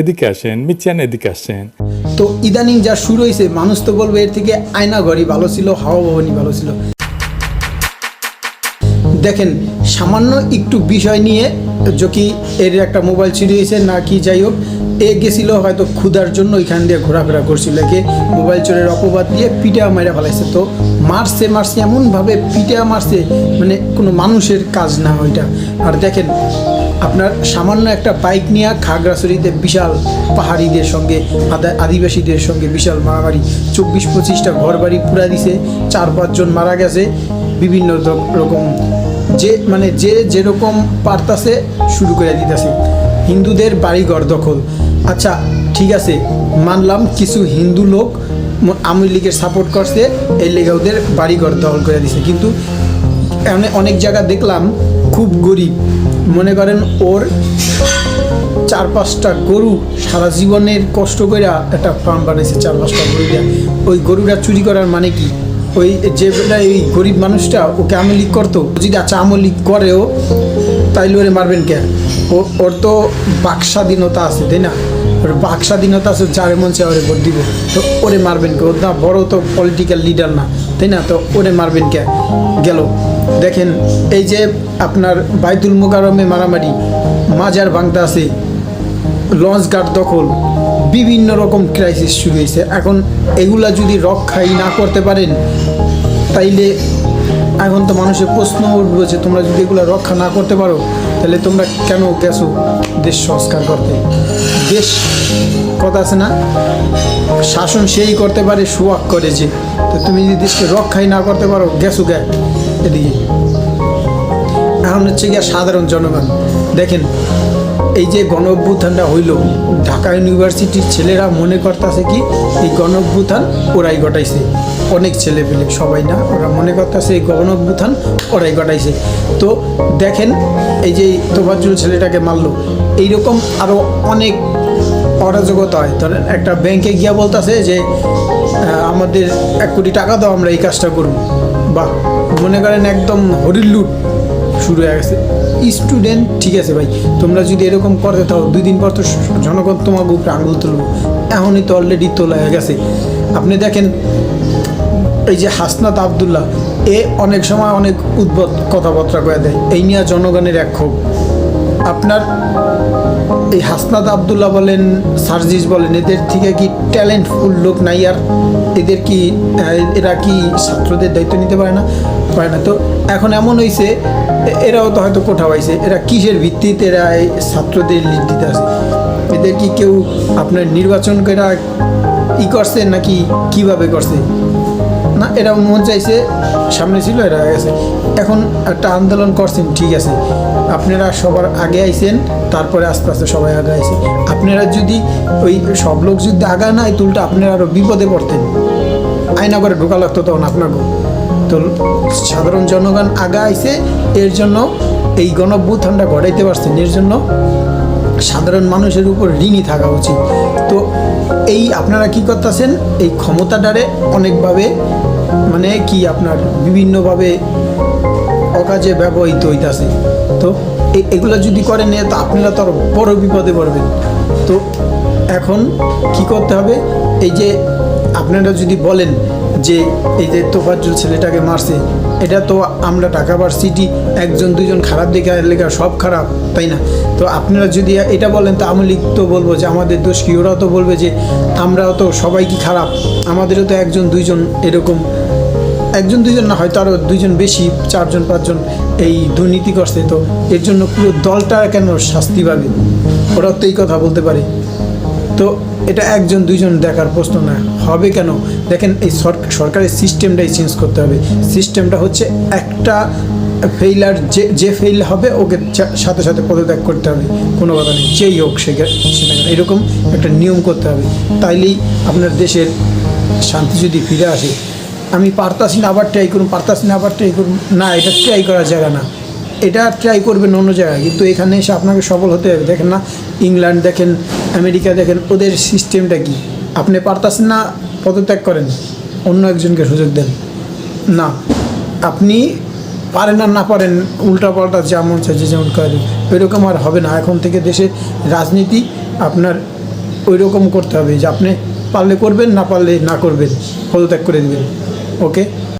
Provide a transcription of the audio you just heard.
এদিকে আসেন মিচ্ছেন এদিকে আসেন। তো ইদানিং যা শুরু হয়েছে মানুষ তো বলবে এর থেকে আয়না ঘরই ভালো ছিল, হাওয়া ভবনই ভালো ছিল। দেখেন, সামান্য একটু বিষয় নিয়ে কি এর একটা মোবাইল হয়েছে না কি যাই হোক, এ গেছিল হয়তো ক্ষুধার জন্য ওইখান দিয়ে ঘোরাফেরা করছিল। একে মোবাইল চোরের অপবাদ দিয়ে পিটা মারা ফেলাইছে। তো মারছে মারছে, এমনভাবে পিটা মারছে মানে কোনো মানুষের কাজ না ওইটা। আর দেখেন আপনার সামান্য একটা বাইক নিয়ে খাগড়াছড়িতে বিশাল পাহাড়িদের সঙ্গে, আদা- আদিবাসীদের সঙ্গে বিশাল মারামারি। চব্বিশ পঁচিশটা ঘর বাড়ি পুরা দিছে, চার পাঁচজন মারা গেছে, বিভিন্ন রকম। যে মানে যে যেরকম পারতাছে, শুরু করে দিতেছে। হিন্দুদের বাড়িঘর দখল। আচ্ছা ঠিক আছে, মানলাম কিছু হিন্দু লোক আওয়ামী লীগের সাপোর্ট করছে এই লেগে ওদের বাড়িঘর দখল করে দিছে। কিন্তু অনেক অনেক জায়গা দেখলাম, খুব গরিব। মনে করেন ওর চার পাঁচটা গরু সারা জীবনের কষ্ট করে একটা ফার্ম বানাইছে চার পাঁচটা গরু ওই গরুটা চুরি করার মানে কি? ওই যে এই গরিব মানুষটা ওকে আমলিক করতো। যদি আচ্ছা আমলিক করেও, তাইলে ওরে মারবেন কে? ওর তো বাক স্বাধীনতা আছে, তাই না? ওর বাক স্বাধীনতা আছে, যারে মন চায় ওরে ভোট দিব। তো ওরে মারবেন কে? ওর না বড় তো পলিটিক্যাল লিডার না। তাই না তো ওরে মারবেন কে? গেল। দেখেন, এই যে আপনার বাইতুল মোকারমে মারামারি, মাজার ভাঙতে আছে, লঞ্চ গার্ড দখল, বিভিন্ন রকম ক্রাইসিস শুরু হয়েছে। এখন এগুলা যদি রক্ষাই না করতে পারেন, তাইলে এখন তো মানুষের প্রশ্ন উঠবে যে তোমরা যদি এগুলো রক্ষা না করতে পারো, তাহলে তোমরা কেন গেছো দেশ সংস্কার করতে? দেশ কথা আছে না? শাসন সেই করতে পারে, সুয়াক করে যে। তো তুমি যদি দেশকে রক্ষাই না করতে পারো, গেছো গে এদিকে। এখন হচ্ছে গিয়া সাধারণ জনগণ। দেখেন এই যে গণ অভ্যুত্থানটা হইল, ঢাকা ইউনিভার্সিটির ছেলেরা মনে করতেছে কি, এই গণ অভ্যুত্থান ওরাই ঘটাইছে। অনেক ছেলে পেলে, সবাই না, ওরা মনে করতেছে এই গণ অভ্যুত্থান ওরাই ঘটাইছে। তো দেখেন, এই যে তোফাজ্জুল ছেলেটাকে মারলো, এইরকম আরও অনেক অরাজকতা হয়। ধরেন একটা ব্যাংকে গিয়া বলতেছে যে আমাদের এক কোটি টাকা দাও, আমরা এই কাজটা করব। বাহ, মনে করেন একদম হরির লুট। শুরু হয়ে গেছে। স্টুডেন্ট ঠিক আছে ভাই, তোমরা যদি এরকম করতে তাও দুই দিন পর তো জনগণ তোমার উপরে আঙুল তুলবো। এখনই তো অলরেডি তোলা হয়ে গেছে। আপনি দেখেন, এই যে হাসনাত আবদুল্লাহ, এ অনেক সময় অনেক উদ্ভব কথাবার্তা করে দেয়। এই নিয়ে জনগণের এক ক্ষোভ। আপনার এই হাসনাত আবদুল্লাহ বলেন, সার্জিস বলেন, এদের থেকে কি ট্যালেন্টফুল লোক নাই আর এদের কি এরা কি ছাত্রদের দায়িত্ব নিতে পারে না? পারে না। তো এখন এমন হয়েছে এরাও তো হয়তো কোঠা পাইছে এরা কিসের ভিত্তিতে এরা এই ছাত্রদের লিড দিতে আসে? এদের কি কেউ আপনার নির্বাচন করে ই করছে নাকি কীভাবে করছে? না এরা মন চাইছে, সামনে ছিল, এরা গেছে। এখন একটা আন্দোলন করছেন, ঠিক আছে। আপনারা সবার আগে আইছেন, তারপরে আস্তে আস্তে সবাই আগে আইছে। আপনারা যদি ওই সব লোক যদি আগা নাই তুলটা আপনারা আরও বিপদে পড়তেন। আয়না করে ঢোকা লাগতো তখন আপনাকে। তো সাধারণ জনগণ আগা আইছে, এর জন্য এই গণভ্যুত্থানটা ঘটাইতে পারছেন, এর জন্য সাধারণ মানুষের উপর ঋণই থাকা উচিত। তো এই আপনারা কি করতেছেন? এই ক্ষমতাটারে অনেকভাবে মানে কি আপনার বিভিন্নভাবে অকাজে ব্যবহৃত হইতাছে। তো এগুলো যদি করেন তো আপনারা তো বড় বিপদে পড়বেন। তো এখন কি করতে হবে? এই যে আপনারা যদি বলেন যে এই যে তোফাজ্জুল ছেলেটাকে মারছে, এটা তো আমরা ঢাকা ভার্সিটি একজন দুজন খারাপ দেখে লেখা সব খারাপ, তাই না? তো আপনারা যদি এটা বলেন, তো আমি তো বলব যে আমাদের দোষ কি? ওরাও তো বলবে যে, আমরাও তো সবাই কি খারাপ? আমাদেরও তো একজন, দুইজন এরকম একজন, দুইজন না, হয়তো আরও দুইজন বেশি, চারজন, পাঁচজন এই দুর্নীতি করছে, তো এর জন্য পুরো দলটা কেন শাস্তি পাবে ওরাও তো এই কথা বলতে পারে। তো এটা একজন, দুইজন দেখার প্রশ্ন না, হবে কেন? দেখেন এই সরকারের সিস্টেমটাই চেঞ্জ করতে হবে। সিস্টেমটা হচ্ছে একটা ফেইলার যে যে ফেইল হবে, ওকে সাথে সাথে পদত্যাগ করতে হবে। কোনো কথা নেই, যেই হোক সে এরকম একটা নিয়ম করতে হবে। তাইলেই আপনার দেশের শান্তি যদি ফিরে আসে আমি পারতাছি না, আবার ট্রাই করুন, পারতাছি না, আবার ট্রাই করুন। না, এটা ট্রাই করার জায়গা না। এটা ট্রাই করবেন অন্য জায়গায়, কিন্তু এখানে এসে আপনাকে সফল হতে হবে। দেখেন না, ইংল্যান্ড দেখেন, আমেরিকা দেখেন, ওদের সিস্টেমটা কি? আপনি পারতাছেন না, পদত্যাগ করেন। অন্য একজনকে সুযোগ দেন। না, আপনি পারেন আর না পারেন উল্টা পাল্টা যেমন চাই যে যেমন করেন এরকম আর হবে না। এখন থেকে দেশের রাজনীতি আপনার ওই রকম করতে হবে, যে আপনি পারলে করবেন, না পারলে না করবেন, পদত্যাগ করে দেবেন। ওকে